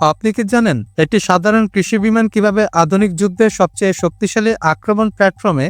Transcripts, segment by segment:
আপনি কি জানেন একটি সাধারণ কৃষি বিমান কীভাবে আধুনিক যুদ্ধের সবচেয়ে শক্তিশালী আক্রমণ প্ল্যাটফর্মে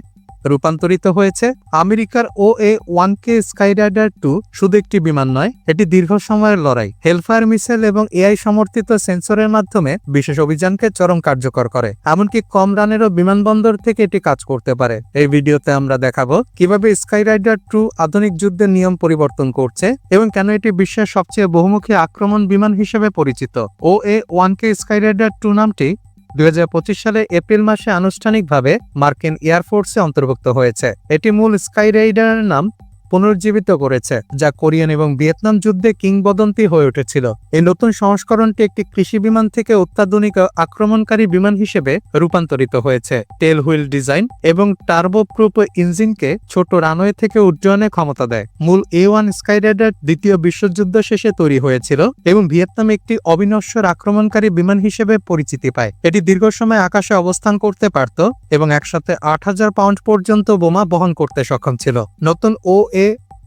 রূপান্তরিত হয়েছে। আমেরিকার ও এ ওয়ান কে স্কাইরাইডার টু শুধু একটি বিমান নয়, এটি দীর্ঘ সময়ের লড়াই। হেলফায়ার মিসাইল এবং এআই সমর্থিত সেন্সরের মাধ্যমে বিশেষ অভিযানকে চরম কার্যকর করে, এমনকি কম রানেরও বিমানবন্দর থেকে এটি কাজ করতে পারে। এই ভিডিওতে আমরা দেখাবো কীভাবে স্কাইরাইডার টু আধুনিক যুদ্ধের নিয়ম পরিবর্তন করছে এবং কেন এটি বিশ্বের সবচেয়ে বহুমুখী আক্রমণ বিমান হিসেবে পরিচিত। ও এ ওয়ান কে স্কাইরাইডার টু নামটি দুই হাজার পঁচিশ সালে এপ্রিল মাসে আনুষ্ঠানিকভাবে মার্কিন এয়ারফোর্সে অন্তর্ভুক্ত হয়েছে। এটি মূল স্কাই রাইডারের নাম পুনর্জীবিত করেছে, যা কোরিয়ান এবং ভিয়েতনাম যুদ্ধে কিংবদন্তি হয়ে উঠেছিল। এই নতুন সংস্করণটি একটি কৃষি বিমান থেকে অত্যাধুনিক আক্রমণকারী বিমান হিসেবে রূপান্তরিত হয়েছে। টেল হুইল ডিজাইন এবং টার্বো প্রুপ ইঞ্জিনকে ছোট রানওয়ে থেকে উড্ডয়নে ক্ষমতা দেয়। মূল এ ওয়ান স্কাইরাইডার দ্বিতীয় বিশ্বযুদ্ধ শেষে তৈরি হয়েছিল এবং ভিয়েতনামে একটি অবিনশ্বর আক্রমণকারী বিমান হিসেবে পরিচিতি পায়। এটি দীর্ঘ সময় আকাশে অবস্থান করতে পারত এবং একসাথে আট হাজার পাউন্ড পর্যন্ত বোমা বহন করতে সক্ষম ছিল। নতুন ও এ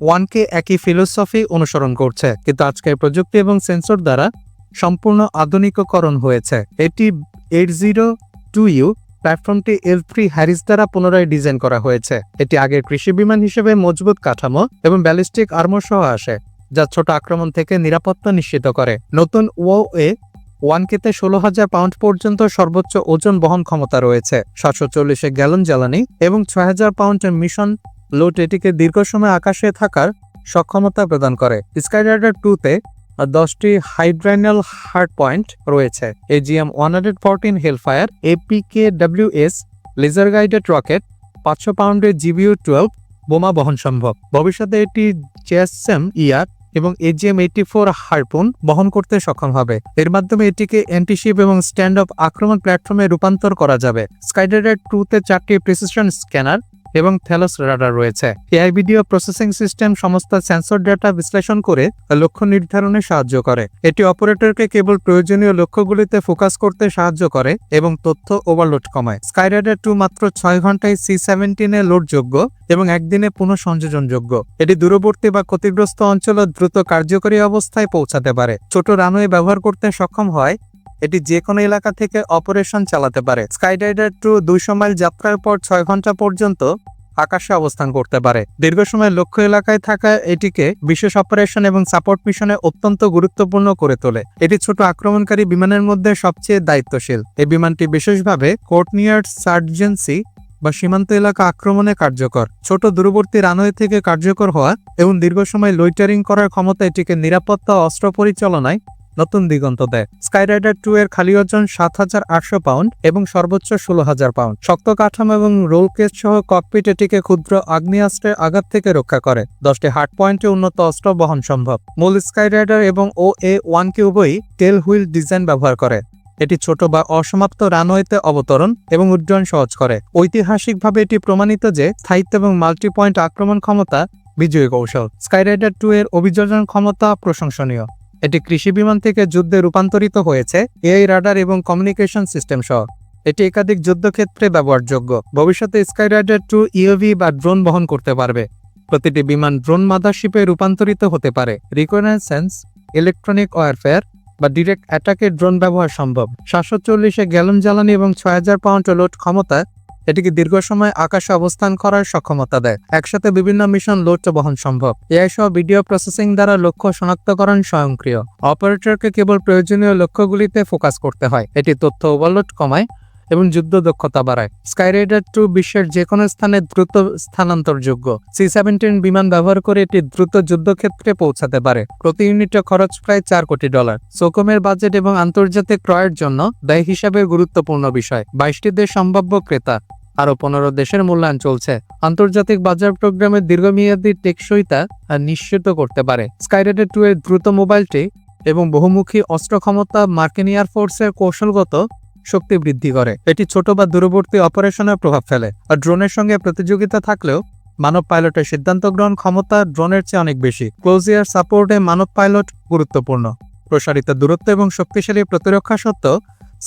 ওয়ানকে একই ফিলোসফি অনুসরণ করছে। কিন্তু আজকের প্রযুক্তি এবং সেন্সর দ্বারা সম্পূর্ণ আধুনিককরণ হয়েছে। এটি এইট জিরো টু ইউ প্ল্যাটফর্মটি এল থ্রি হ্যারিস দ্বারা পুনরায় ডিজাইন করা হয়েছে। এটি আগের কৃষি বিমান হিসেবে মজবুত কাঠামো এবং ব্যালিস্টিক আর্মর সহ আসে, যা ছোট আক্রমণ থেকে নিরাপত্তা নিশ্চিত করে। নতুন ও এ ওয়ান কেতে ষোলো হাজার পাউন্ড পর্যন্ত সর্বোচ্চ ওজন বহন ক্ষমতা রয়েছে। সাতশো চল্লিশে গ্যালন জ্বালানি এবং ছয় হাজার পাউন্ডের মিশন লোড এটিকে দীর্ঘ সময় আকাশে থাকার সক্ষমতা প্রদান করে। স্কাইরাইডার টুতে দশটি হাইড্রাইনাল হার্ড পয়েন্ট রয়েছে। AGM one hundred fourteen Hellfire APKWS laser guided rocket পাঁচশো পাউন্ডের জিবিউ টুয়েলভ বোমা বহন সম্ভব। ভবিষ্যতে এটি চেসএম ইয়ার এবং এজিএম এইটি ফোর হারপুন বহন করতে সক্ষম হবে। এর মাধ্যমে এটিকে অ্যান্টিশিপ এবং স্ট্যান্ড অফ আক্রমণ প্ল্যাটফর্মে রূপান্তর করা যাবে। স্কাইডাইডার টুতে চারটি প্রিসিশন স্ক্যানার এবং থ্যালোস রাডার রয়েছে। এআই ভিডিও প্রসেসিং সিস্টেম সমস্ত সেন্সর ডেটা বিশ্লেষণ করে লক্ষ্য নির্ধারণে সাহায্য করে। এটি অপারেটরকে কেবল প্রয়োজনীয় লক্ষ্যগুলিতে ফোকাস করতে সাহায্য করে এবং তথ্য ওভারলোড কমায়। স্কাইরাইডার টু মাত্র ছয় ঘন্টায় সি সেভেন্টিনে লোডযোগ্য এবং একদিনে পুনঃ পুনঃসংযোজনযোগ্য এটি দূরবর্তী বা ক্ষতিগ্রস্ত অঞ্চলে দ্রুত কার্যকরী অবস্থায় পৌঁছাতে পারে। ছোট রানওয়ে ব্যবহার করতে সক্ষম হয় এটি যে কোনো এলাকা থেকে অপারেশন চালাতে পারে। স্কাইডাইডার টু দুইশো মাইল যাত্রার পর ছয় ঘণ্টা পর্যন্ত আকাশে অবস্থান করতে পারে। দীর্ঘ সময় লক্ষ্য এলাকায় থাকা এটিকে বিশেষ অপারেশন এবং সাপোর্ট মিশনে অত্যন্ত গুরুত্বপূর্ণ করে তোলে। এটি ছোট আক্রমণকারী বিমানের মধ্যে সবচেয়ে দায়িত্বশীল। এই বিমানটি বিশেষভাবে কোর্টনিয়ার সার্জেন্সি বা সীমান্ত এলাকা আক্রমণে কার্যকর। ছোট দূরবর্তী রানওয়ে থেকে কার্যকর হওয়া এবং দীর্ঘ সময় লোইটারিং করার ক্ষমতা এটিকে নিরাপত্তা অস্ত্র পরিচালনায় নতুন দিগন্ত দেয়। স্কাইরাইডার টু এর খালি ওজন সাত হাজার আটশো পাউন্ড এবং সর্বোচ্চ ষোলো হাজার পাউন্ড। শক্ত কাঠামো এবং রোল কেস সহ ককপিট এটিকে ক্ষুদ্র আগ্নেয়াস্ত্রের আঘাত থেকে রক্ষা করে। দশটি হার্ড পয়েন্টে উন্নত অস্ত্র বহন সম্ভব। মূল স্কাইরাইডার এবং ও এ ওয়ান কে উভয়ই টেল হুইল ডিজাইন ব্যবহার করে। এটি ছোট বা অসমাপ্ত রানওয়েতে অবতরণ এবং উড্ডয়ন সহজ করে। ঐতিহাসিকভাবে এটি প্রমাণিত যে স্থায়িত্ব এবং মাল্টি পয়েন্ট আক্রমণ ক্ষমতা বিজয়ী কৌশল। স্কাইরাইডার টু এর অভিযোজন ক্ষমতা প্রশংসনীয়। এটি কৃষি বিমান থেকে যুদ্ধে রূপান্তরিত হয়েছে, এআই রাডার এবং কমিউনিকেশন সিস্টেম সহ। এটি একাধিক যুদ্ধক্ষেত্রে ব্যবহারযোগ্য। ভবিষ্যতে স্কাইরাইডার টু ইওভি বা ড্রোন বহন করতে পারবে। প্রতিটি বিমান ড্রোন মাদারশিপে রূপান্তরিত হতে পারে। রিকনেসেন্স ইলেকট্রনিক ওয়ারফেয়ার বা ডিরেক্ট অ্যাটাকে ড্রোন ব্যবহার সম্ভব। সাতশো চল্লিশে গ্যালন জ্বালানি এবং ছয় হাজার পাউন্ড লোড ক্ষমতা এটিকে দীর্ঘ সময় আকাশে অবস্থান করার সক্ষমতা দেয়। একসাথে বিভিন্ন মিশন লোড বহন সম্ভব। এআই সহ ভিডিও প্রসেসিং দ্বারা লক্ষ্য শনাক্তকরণ স্বয়ংক্রিয়। অপারেটরকে কেবল প্রয়োজনীয় লক্ষ্যগুলিতে ফোকাস করতে হয়। এটি তথ্য ওভারলোড কমায় এবং যুদ্ধ দক্ষতা বাড়ায়। স্কাইরাইডার টু বিশ্বের যে কোনো স্থানে দ্রুত স্থানান্তরযোগ্য। সি সেভেন্টিন বিমান ব্যবহার করে এটি দ্রুত যুদ্ধক্ষেত্রে পৌঁছাতে পারে। প্রতি ইউনিটে খরচ প্রায় চার কোটি ডলার। সোকমের বাজেট এবং আন্তর্জাতিক ক্রয়ের জন্য ব্যয় হিসাবে গুরুত্বপূর্ণ বিষয়। বাইশটি দেশ সম্ভাব্য ক্রেতা, আরও পনেরো দেশের মূল্যায়ন চলছে। আন্তর্জাতিক বাজার প্রোগ্রামের দীর্ঘমেয়াদী টেকসইতা নিশ্চিত করতে পারে। স্কাইরাইডার টু এর দ্রুত মোবাইলটি এবং বহুমুখী অস্ত্র ক্ষমতা মার্কিন এয়ারফোর্সের কৌশলগত শক্তি বৃদ্ধি করে। এটি ছোট বা দূরবর্তী অপারেশনের প্রভাব ফেলে। আর ড্রোনের সঙ্গে প্রতিযোগিতা থাকলেও মানব পাইলটের সিদ্ধান্ত গ্রহণ ক্ষমতা ড্রোনের চেয়ে অনেক বেশি। ক্লোজিয়ার সাপোর্টে মানব পাইলট গুরুত্বপূর্ণ। প্রসারিত দূরত্ব এবং শক্তিশালী প্রতিরক্ষা সত্ত্বেও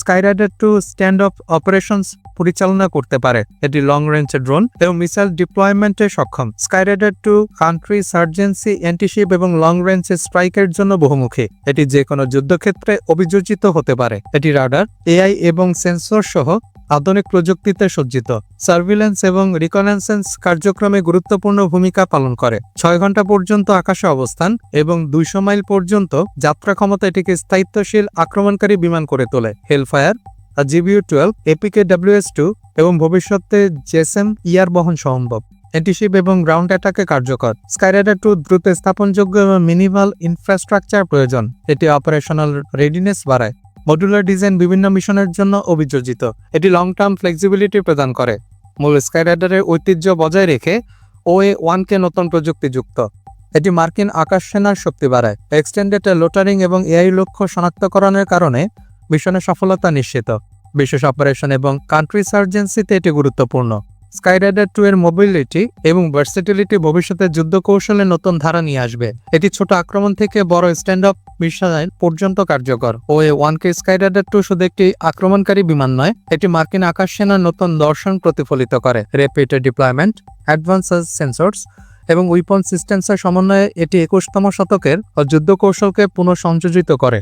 Skyrider two stand off operations পরিচালনা করতে পারে। এটি লং রেঞ্জ ড্রোন এবং মিসাইল ডিপ্লয়মেন্টে সক্ষম। স্কাইরাইডার টু কান্ট্রি সার্জেন্সি অ্যান্টিশিপ এবং লং রেঞ্জ স্ট্রাইকের জন্য বহুমুখী। এটি যে কোনো যুদ্ধক্ষেত্রে অভিযোজিত হতে পারে। এটি রাডার এআই এবং সেন্সর সহ আধুনিক প্রযুক্তিতে সজ্জিত। সার্ভিলেন্স এবং রিকনেন্সেন্স কার্যক্রমে গুরুত্বপূর্ণ ভূমিকা পালন করে। ছয় ঘণ্টা পর্যন্ত আকাশে অবস্থান এবং দুইশো মাইল পর্যন্ত যাত্রা ক্ষমতা এটিকে স্থায়িত্বশীল, আক্রমণকারী বিমান করে তোলে। Hellfire GBU twelve APKWS two এবং ভবিষ্যতে জেসএম ইয়ার বহন সম্ভব। অ্যান্টিশিপ এবং গ্রাউন্ড অ্যাটাকে কার্যকর। স্কাইরাইডার টু দ্রুত স্থাপনযোগ্য এবং মিনিমাল ইনফ্রাস্ট্রাকচার প্রয়োজন। এটি অপারেশনাল রেডিনেস বাড়ায়। মডুলার ডিজাইন বিভিন্ন মিশনের জন্য অভিযোজিত। এটি লং টার্ম ফ্লেক্সিবিলিটি প্রদান করে। মূল স্কাইরাইডারের ঐতিহ্য বজায় রেখে ও এ ওয়ানকে নতুন প্রযুক্তিযুক্ত। এটি মার্কিন আকাশ সেনার শক্তি বাড়ায়। এক্সটেন্ডেড লোটারিং এবং এআই লক্ষ্য শনাক্তকরণের কারণে মিশনের সফলতা নিশ্চিত। বিশেষ অপারেশন এবং কান্ট্রি সার্জেন্সিতে এটি গুরুত্বপূর্ণ। স্কাইরাইডার টু এর মোবিলিটি এবং ভার্সিটিলিটি ভবিষ্যতে যুদ্ধ কৌশলে নতুন ধারা নিয়ে আসবে। এটি ছোট আক্রমণ থেকে বড় স্ট্যান্ড আপ মিসাইল পর্যন্ত কার্যকর। ও এ ওয়ান কে টু শুধু একটি আক্রমণকারী বিমান নয়, এটি মার্কিন আকাশ সেনার নতুন দর্শন প্রতিফলিত করে। রেপিড ডিপ্লয়মেন্ট অ্যাডভান্স সেন্সর্স এবং উইপন সিস্টেমসের সমন্বয়ে এটি একুশতম শতকের যুদ্ধ কৌশলকে পুনঃসংযোজিত করে।